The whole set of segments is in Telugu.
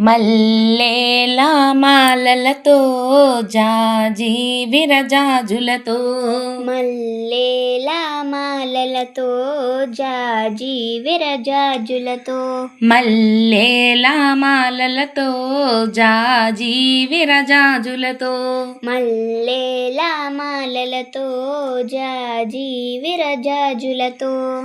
మల్లేల మాలలతో జాజి విరజాజులతో. మల్లేల మాలలతో జాజి విరజాజులతో. మల్లేల మాలలతో జాజి విరజాజులతో. మల్లేల మాలలతో జాజి విరజాజులతో.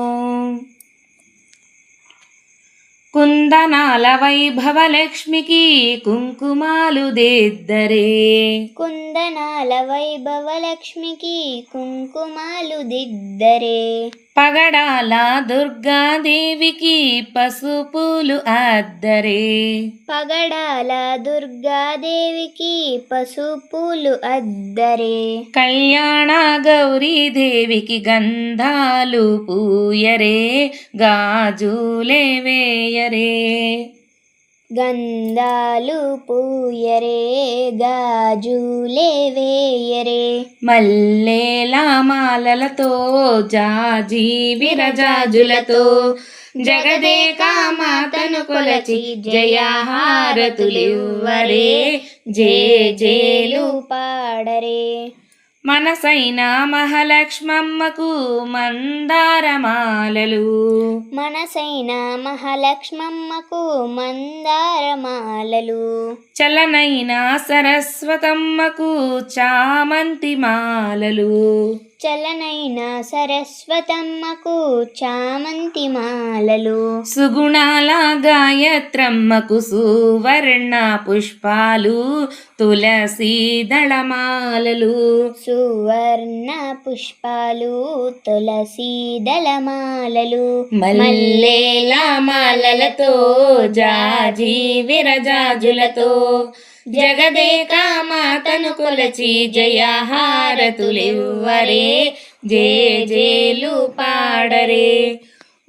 కుందనాల వైభవ లక్ష్మికి కుంకుమాలు దిద్దరే కుందనాల వైభవ లక్ష్మికి కుంకుమాలు దిద్దరే పగడాల దుర్గాదేవికి పసుపులు అద్దరే. పగడాల దుర్గాదేవికి పసుపులు అద్దరే. కళ్యాణ గౌరీదేవికి గంధాలు పూయరే గాజులే వేయరే. గంధాలు పూయరే గాజులే వేయరే. మల్లేల మాలలతో జాజి విరజాజులతో జగదేక మాతను కొలచి జయహారతులివ్వరే జే జేలు పాడరే. మనసైన మహాలక్ష్మమ్మకు మందారమాలలు. మనసైన మహాలక్ష్మమ్మకు మందారమాలలు. చలనైన సరస్వతమ్మకు చామంతి మాలలు. చలనైన సరస్వతమ్మకు చామంతి మాలలు. సుగుణాల గాయత్రమ్మకు సువర్ణ పుష్పాలు తులసి దళమాలలు. సువర్ణ పుష్పాలు తులసి దళమాలలు. మల్లేల మాలలతో జాజి విరజాజులతో జగదేక మాతను కొలచి జయహారతులివ్వరే జే జేలు పాడరే.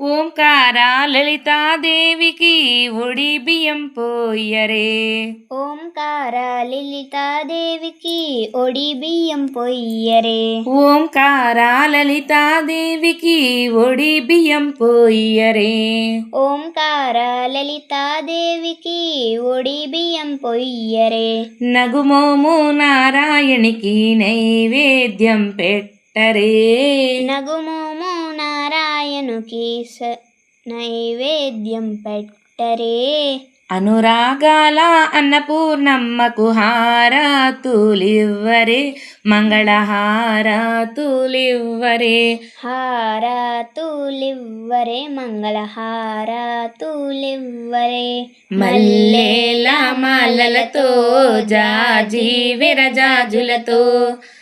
ఓంకార లలితాదేవికి ఒడి బియ్యం పోయరే ఓంకార లలితాదేవికి ఒడి బియ్యం పొయ్యరే. ఓంకార లలితాదేవికి ఒడి బియ్యం పోయరే ఓంకార లలితాదేవికి ఒడి బియ్యం పొయ్యరే. నగుమోము నారాయణికి నైవేద్యం పెట్టరే. నగుమోము స నైవేద్యం పెట్టరే అనురాగాల అన్నపూర్ణమ్మకు హారాతులివ్వరే మంగళహారాతులివ్వరే హారాతులివ్వరే మంగళహారాతులివ్వరే మల్లేల మాలలతో జాజి విరజాజులతో